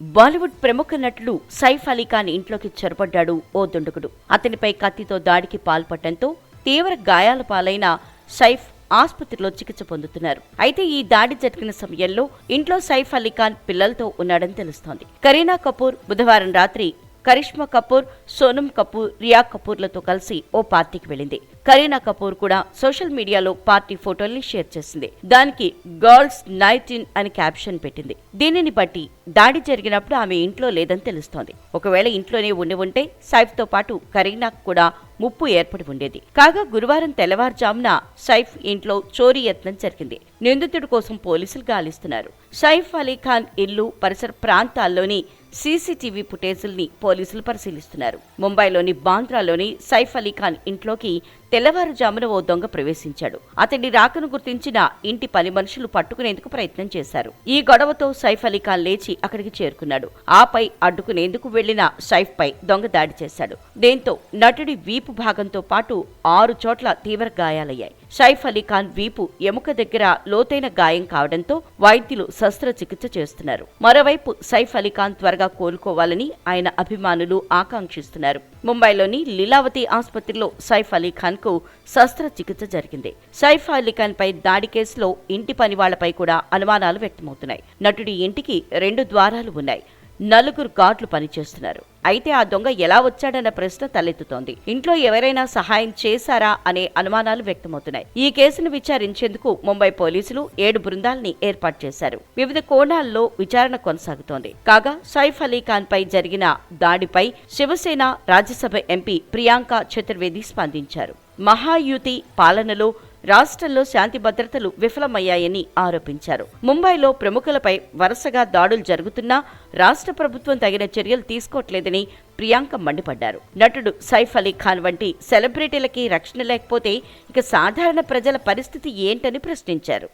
బాలీవుడ్ ప్రముఖ నటుడు సైఫ్ అలీ ఖాన్ ఇంట్లోకి చొరబడ్డాడు ఓ దుండగుడు. అతనిపై కత్తితో దాడికి పాల్పడటంతో తీవ్ర గాయాల పాలైన సైఫ్ ఆసుపత్రిలో చికిత్స పొందుతున్నారు. అయితే ఈ దాడి జరిగిన సమయంలో ఇంట్లో సైఫ్ అలీ ఖాన్ పిల్లలతో ఉన్నాడని తెలుస్తోంది. కరీనా కపూర్ బుధవారం రాత్రి కరిష్మా కపూర్ సోనమ్ కపూర్ రియా కపూర్లతో కలిసి ఓ పార్టీకి వెళ్ళింది. కరీనా కపూర్ కూడా సోషల్ మీడియాలో పార్టీ ఫోటోల్ని షేర్ చేసింది. దానికి గర్ల్స్ నైట్ ఇన్ అని క్యాప్షన్ పెట్టింది. దీనిని బట్టి దాడి జరిగినప్పుడు ఆమె ఇంట్లో లేదని తెలుస్తోంది. ఒకవేళ ఇంట్లోనే ఉండి ఉంటే సైఫ్తో పాటు కరీనాకు కూడా ముప్పు ఏర్పడి ఉండేది. కాగా గురువారం తెల్లవారుజామున సైఫ్ ఇంట్లో చోరీ యత్నం జరిగింది. నిందితుడి కోసం పోలీసులు గాలిస్తున్నారు. సైఫ్ అలీ ఖాన్ ఇల్లు పరిసర ప్రాంతాల్లోని సీసీటీవీ ఫుటేజుల్ని పోలీసులు పరిశీలిస్తున్నారు. ముంబైలోని బాంద్రాలోని సైఫ్ అలీ ఖాన్ ఇంట్లోకి తెల్లవారుజామున ఓ దొంగ ప్రవేశించాడు. అతడి రాకను గుర్తించిన ఇంటి పని మనుషులు పట్టుకునేందుకు ప్రయత్నం చేశారు. ఈ గొడవతో సైఫ్ అలీ ఖాన్ లేచి అక్కడికి చేరుకున్నాడు. ఆపై అడ్డుకునేందుకు వెళ్ళిన సైఫ్ పై దొంగ దాడి చేశాడు. దీంతో నటుడి వీపు భాగంతో పాటు ఆరు చోట్ల తీవ్ర గాయాలయ్యాయి. సైఫ్ అలీ ఖాన్ వీపు ఎముక దగ్గర లోతైన గాయం కావడంతో వైద్యులు శస్త్రచికిత్స చేస్తున్నారు. మరోవైపు సైఫ్ అలీ ఖాన్ త్వరగా కోలుకోవాలని ఆయన అభిమానులు ఆకాంక్షిస్తున్నారు. ముంబైలోని లీలావతి ఆసుపత్రిలో సైఫ్ అలీ ఖాన్కు శస్త్రచికిత్స జరిగింది. సైఫ్ అలీ ఖాన్ పై దాడి కేసులో ఇంటి పని వాళ్ళపై కూడా అనుమానాలు వ్యక్తమవుతున్నాయి. నటుడి ఇంటికి రెండు ద్వారాలు ఉన్నాయి. నలుగురు గార్డులు పనిచేస్తున్నారు. అయితే ఆ దొంగ ఎలా వచ్చాడన్న ప్రశ్న తలెత్తుతోంది. ఇంట్లో ఎవరైనా సహాయం చేశారా అనే అనుమానాలు వ్యక్తమవుతున్నాయి. ఈ కేసును విచారించేందుకు ముంబై పోలీసులు ఏడు బృందాల్ని ఏర్పాటు చేశారు. వివిధ కోణాల్లో విచారణ కొనసాగుతోంది. కాగా సైఫ్ అలీ ఖాన్ పై జరిగిన దాడిపై శివసేన రాజ్యసభ ఎంపీ ప్రియాంక చతుర్వేది స్పందించారు. మహాయుతి పాలనలో రాష్ట్రంలో శాంతి భద్రతలు విఫలమయ్యాయని ఆరోపించారు. ముంబైలో ప్రముఖులపై వరుసగా దాడులు జరుగుతున్నా రాష్ట్ర ప్రభుత్వం తగిన చర్యలు తీసుకోవట్లేదని ప్రియాంక మండిపడ్డారు. నటుడు సైఫ్ అలీ ఖాన్ వంటి సెలబ్రిటీలకి రక్షణ లేకపోతే ఇక సాధారణ ప్రజల పరిస్థితి ఏంటని ప్రశ్నించారు.